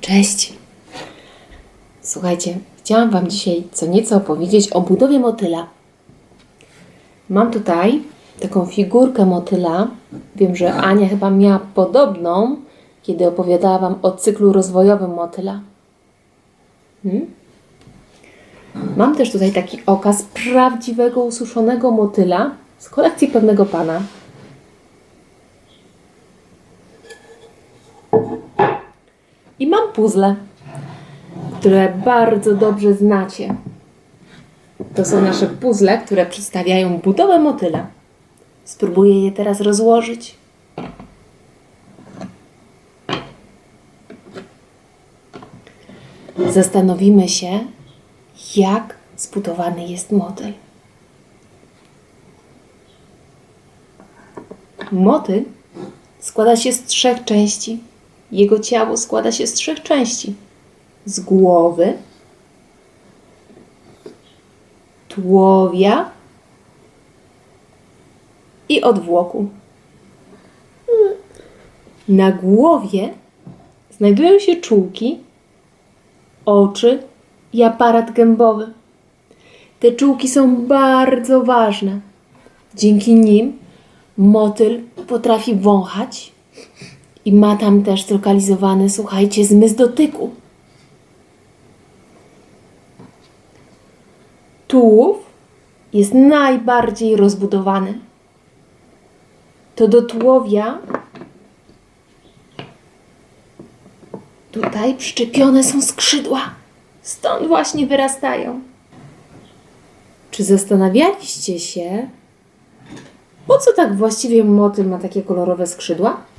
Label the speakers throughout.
Speaker 1: Cześć! Słuchajcie, chciałam Wam dzisiaj co nieco opowiedzieć o budowie motyla. Mam tutaj taką figurkę motyla. Wiem, że Ania chyba miała podobną, kiedy opowiadała Wam o cyklu rozwojowym motyla. Hmm? Mam też tutaj taki okaz prawdziwego ususzonego motyla z kolekcji pewnego pana. I mam puzzle, które bardzo dobrze znacie. To są nasze puzzle, które przedstawiają budowę motyla. Spróbuję je teraz rozłożyć. Zastanowimy się, jak zbudowany jest motyl. Motyl składa się z trzech części. Jego ciało składa się z trzech części: z głowy, tułowia i odwłoku. Na głowie znajdują się czułki, oczy i aparat gębowy. Te czułki są bardzo ważne. Dzięki nim motyl potrafi wąchać i ma tam też zlokalizowany, słuchajcie, zmysł dotyku. Tułów jest najbardziej rozbudowany. To do tułowia tutaj przyczepione są skrzydła. Stąd właśnie wyrastają. Czy zastanawialiście się, po co tak właściwie motyl ma takie kolorowe skrzydła?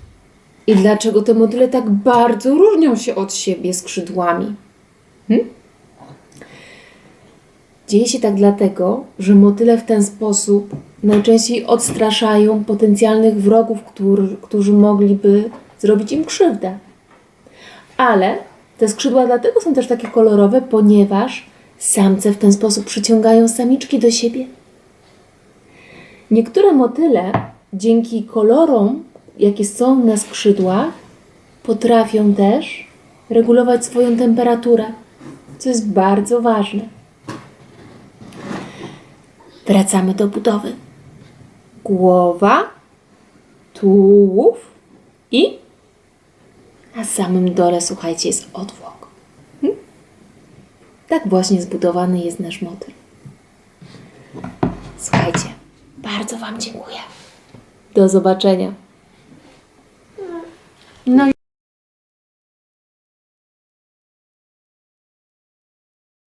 Speaker 1: I dlaczego te motyle tak bardzo różnią się od siebie skrzydłami? Hm? Dzieje się tak dlatego, że motyle w ten sposób najczęściej odstraszają potencjalnych wrogów, którzy, którzy mogliby zrobić im krzywdę. Ale te skrzydła dlatego są też takie kolorowe, ponieważ samce w ten sposób przyciągają samiczki do siebie. Niektóre motyle dzięki kolorom, jakie są na skrzydłach, potrafią też regulować swoją temperaturę, co jest bardzo ważne. Wracamy do budowy. Głowa, tułów i na samym dole, słuchajcie, jest odwłok. Hm? Tak właśnie zbudowany jest nasz motyl. Słuchajcie, bardzo Wam dziękuję. Do zobaczenia. No i